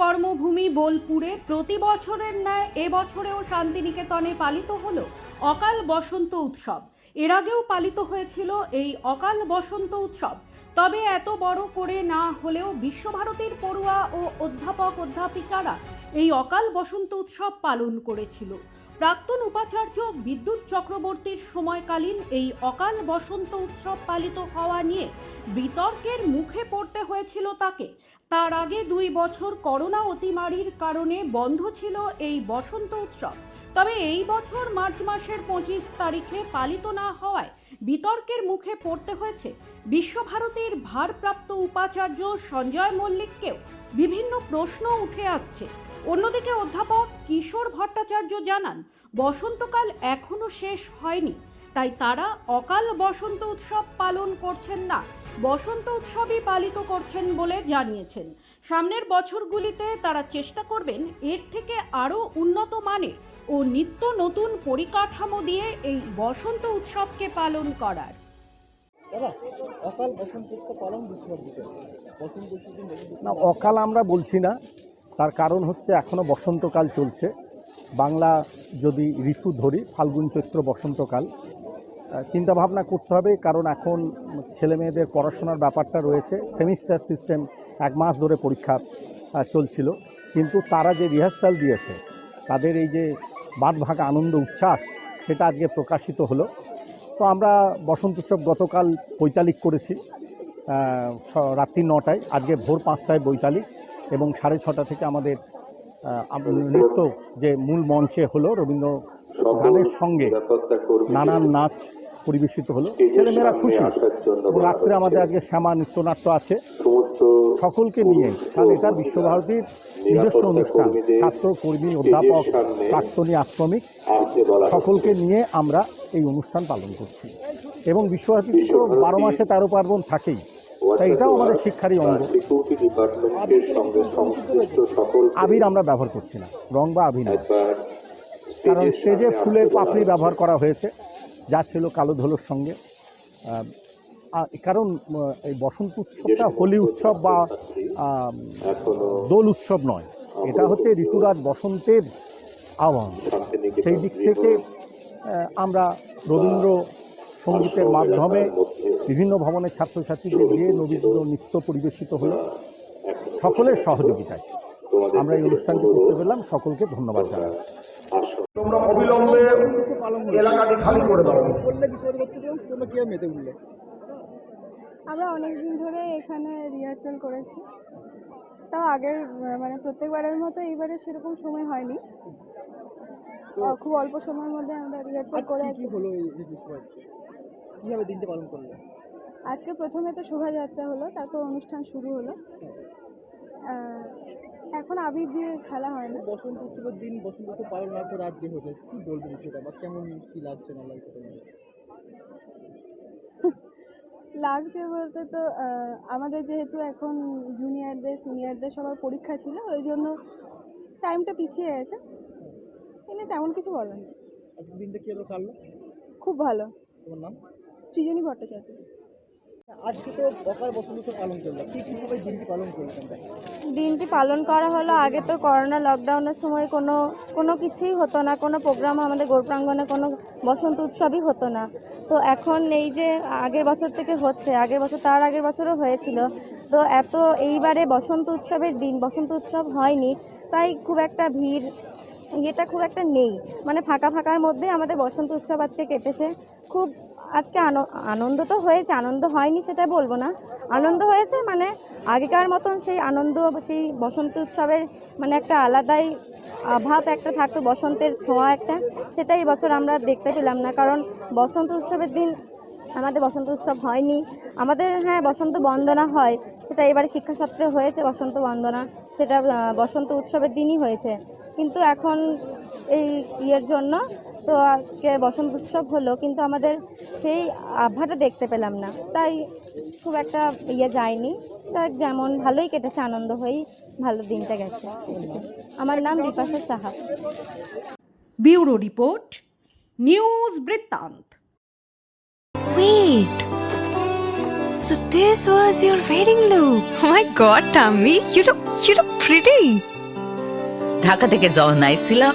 জন্মভূমি বোলপুরে প্রতি বছরের ন্যায় এবছরেও শান্তিনিকেতনে পালিত হলো অকাল বসন্ত উৎসব। এর আগেও পালিত হয়েছিল এই অকাল বসন্ত উৎসব। তবে এত বড় করে না হলেও বিশ্বভারতীর পড়ুয়া ও অধ্যাপক অধ্যাপিকারা এই অকাল বসন্ত উৎসব পালন করেছিল। প্রাক্তন উপাচার্য বিদ্যুৎ চক্রবর্তীর সময়কালীন এই অকাল বসন্ত উৎসব পালিত হওয়া নিয়ে বিতর্কের মুখে পড়তে হয়েছিল তাকে। তার আগে দুই বছর করোনা অতিমারির কারণে বন্ধ ছিল এই বসন্ত উৎসব। তবে এই বছর মার্চ মাসের পঁচিশ তারিখে পালিত না হওয়ায় বিতর্কের মুখে পড়তে হয়েছে। বিশ্বভারতীর ভারপ্রাপ্ত উপাচার্য সঞ্জয় মল্লিককেও বিভিন্ন প্রশ্ন উঠে আসছে। অন্যদিকে অধ্যাপক কিশোর ভট্টাচার্য জানান, বসন্তকাল এখনও শেষ হয়নি, তাই তারা অকাল বসন্ত উৎসব পালন করছেন না। বসন্ত উৎসবই পালিত করছেন বলে জানিয়েছেন। সামনের বছরগুলিতে তারা চেষ্টা করবেন এর থেকে আরও উন্নত মানের ও নিত্য নতুন পরিকাঠামো দিয়ে এই বসন্ত উৎসবকে পালন করার। অকাল বসন্ত? না অকাল আমরা বলছি না। তার কারণ হচ্ছে এখনও বসন্তকাল চলছে। বাংলা যদি ঋতু ধরি ফাল্গুন চৈত্র বসন্তকাল চিন্তা ভাবনা করতে হবে কারণ এখন ছেলে মেয়েদের পড়াশোনার ব্যাপারটা রয়েছে। সেমিস্টার সিস্টেম এক মাস ধরে পরীক্ষা চলছিল। কিন্তু তারা যে রিহার্সাল দিয়েছে তাদের এই যে বাদ ভাগা আনন্দ উচ্ছ্বাস সেটা আজকে প্রকাশিত হলো। তো আমরা বসন্ত উৎসব গতকাল বৈতালিক করেছি রাত্রি নটায় আজকে ভোর পাঁচটায় বৈতালিক এবং সাড়ে ছটা থেকে আমাদের নৃত্য যে মূল মঞ্চে হলো রবীন্দ্র গানের সঙ্গে নানান নাচ পরিবেশিত হলো। ছেলেমেয়েরা খুশি। এবং রাত্রে আমাদের আজকে শ্যামা নৃত্যনাট্য আছে। সকলকে নিয়ে কারণ এটা বিশ্বভারতীর নিজস্ব অনুষ্ঠান। ছাত্র কর্মী অধ্যাপক প্রাক্তনী আশ্রমিক সকলকে নিয়ে আমরা এই অনুষ্ঠান পালন করছি। এবং বিশ্বভারতী তো বারো মাসে তেরো পার্বণ থাকেই। তাই এটাও আমাদের শিক্ষারই অঙ্গ। আবির আমরা ব্যবহার করছি না। রং বা আবির। কারণ স্টেজে ফুলের পাপড়ি ব্যবহার করা হয়েছে। যা ছিল কালো ধুলোর সঙ্গে। কারণ এই বসন্ত উৎসবটা হোলি উৎসব বা দোল উৎসব নয়। এটা হচ্ছে ঋতুরাজ বসন্তের আহ্বান সেই দিক থেকে আমরা রবীন্দ্র সঙ্গীতের মাধ্যমে বিভিন্ন ভবনের ছাত্রছাত্রীদের দিয়ে নবীন্দ্র নৃত্য পরিবেশিত হলো। সকলের সহযোগিতায়। আমরা এই অনুষ্ঠানটি করতে পেলাম। সকলকে ধন্যবাদ জানাই। তোমরা অবিলম্বে এলাকাটি খালি করে দাও। আমরা অনেক দিন ধরে এখানে রিহার্সাল করেছি। তাও আগের মানে প্রত্যেকবারের মতো এইবারে সেরকম সময় হয়নি। খুব অল্প সময়ের মধ্যে আমরা রিহার্সাল করে কি হলো কীভাবে দিনটা পালন করলে? আজকে প্রথমে তো শোভাযাত্রা হলো তারপর অনুষ্ঠান শুরু হলো। আহ, এখন আবির দিয়ে খেলা হয় না। বসন্ত উৎসবের দিন বসন্ত উৎসব পালন না করে আজকে হতে কি বলবেন সেটা? বা কেমন কি লাগছে না লাগছে? লাগছে বলতে তো আমাদের যেহেতু এখন জুনিয়রদের সিনিয়রদের সবার পরীক্ষা ছিল ওই জন্য টাইমটা পিছিয়ে গেছে এনে তেমন কিছু আজকে দিনটা কীভাবে কাটলো? খুব ভালো। তোমার নাম? সৃজনী ভট্টাচার্য। দিনটি পালন করা হলো। আগে তো করোনা লকডাউনের সময় কোনো কোনো কিছুই হতো না। কোনো প্রোগ্রাম আমাদের গোল প্রাঙ্গণে কোনো বসন্ত উৎসবই হতো না। তো এখন এই যে আগের বছর থেকে হচ্ছে, আগের বছর তার আগের বছরও হয়েছিল। তো এত এইবারে বসন্ত উৎসবের দিন, বসন্ত উৎসব হয়নি। তাই খুব একটা ভিড়, ইয়েটা খুব একটা নেই। মানে ফাঁকা ফাঁকার মধ্যে আমাদের বসন্ত উৎসব আজকে কেটেছে। খুব আজকে আন- আনন্দ তো হয়েছে, আনন্দ হয়নি সেটা বলব না। আনন্দ হয়েছে মানে আগেকার মতন সেই আনন্দ, সেই বসন্ত উৎসবের মানে একটা আলাদাই আভাব একটা থাকতো, বসন্তের ছোঁয়া একটা। সেটাই বছর আমরা দেখতে পেলাম না, কারণ বসন্ত উৎসবের দিন আমাদের বসন্ত উৎসব হয়নি। আমাদের হ্যাঁ বসন্ত বন্দনা হয়, সেটা এবারে শিক্ষাসত্রে হয়েছে বসন্ত বন্দনা, সেটা বসন্ত উৎসবের দিনই হয়েছে। কিন্তু এখন এই ইয়ের জন্য তো আজকে বসন্ত উৎসব হলো কিন্তু আমাদের সেই আভাটা দেখতে পেলাম না তাই খুব একটা ইয়ে যায়নি তা যেমন ভালোই কেটেছে আনন্দ হয়েই ভালো দিনটা গেছে আমার নাম Bipasha Saha bureau report news বৃত্তান্ত Wait. So this was your wedding look. Oh my god, Tammy, you look you look pretty. Dhaka থেকে যখন আইছিলাম